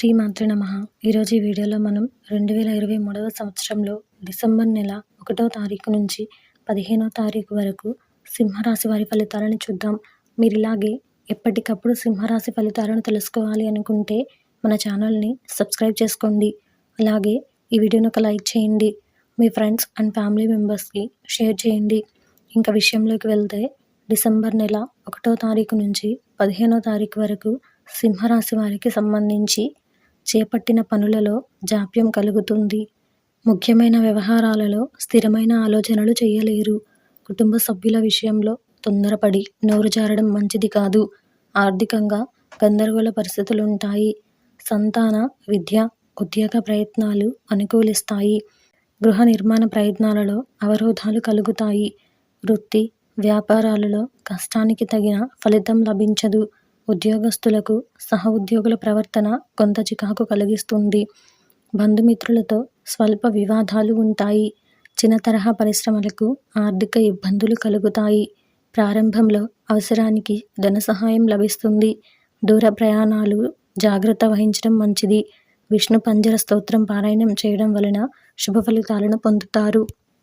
శ్రీమాత్ర నమ. ఈరోజు ఈ వీడియోలో మనం రెండు వేల ఇరవై మూడవ సంవత్సరంలో డిసెంబర్ నెల ఒకటో తారీఖు నుంచి పదిహేనో తారీఖు వరకు సింహరాశి వారి ఫలితాలను చూద్దాం. మీరు ఇలాగే ఎప్పటికప్పుడు సింహరాశి ఫలితాలను తెలుసుకోవాలి అనుకుంటే మన ఛానల్ని సబ్స్క్రైబ్ చేసుకోండి. అలాగే ఈ వీడియోను ఒక లైక్ చేయండి. మీ ఫ్రెండ్స్ అండ్ ఫ్యామిలీ మెంబర్స్కి షేర్ చేయండి. ఇంకా విషయంలోకి వెళ్తే డిసెంబర్ నెల ఒకటో తారీఖు నుంచి పదిహేనో తారీఖు వరకు సింహరాశి వారికి సంబంధించి చేపట్టిన పనులలో జాప్యం కలుగుతుంది. ముఖ్యమైన వ్యవహారాలలో స్థిరమైన ఆలోచనలు చేయలేరు. కుటుంబ సభ్యుల విషయంలో తొందరపడి నోరు జారడం మంచిది కాదు. ఆర్థికంగా గందరగోళ పరిస్థితులుంటాయి. సంతాన విద్య ఉద్యోగ ప్రయత్నాలు అనుకూలిస్తాయి. గృహ నిర్మాణ ప్రయత్నాలలో అవరోధాలు కలుగుతాయి. వృత్తి వ్యాపారాలలో కష్టానికి తగిన ఫలితం లభించదు. ఉద్యోగస్తులకు సహ ఉద్యోగుల ప్రవర్తన కొంత చికాకు కలిగిస్తుంది. బంధుమిత్రులతో స్వల్ప వివాదాలు ఉంటాయి. చిన్న తరహా పరిశ్రమలకు ఆర్థిక ఇబ్బందులు కలుగుతాయి. ప్రారంభంలో అవసరానికి ధన సహాయం లభిస్తుంది. దూర ప్రయాణాలు జాగ్రత్త వహించడం మంచిది. విష్ణు పంజర స్తోత్రం పారాయణం చేయడం వలన శుభ ఫలితాలను పొందుతారు.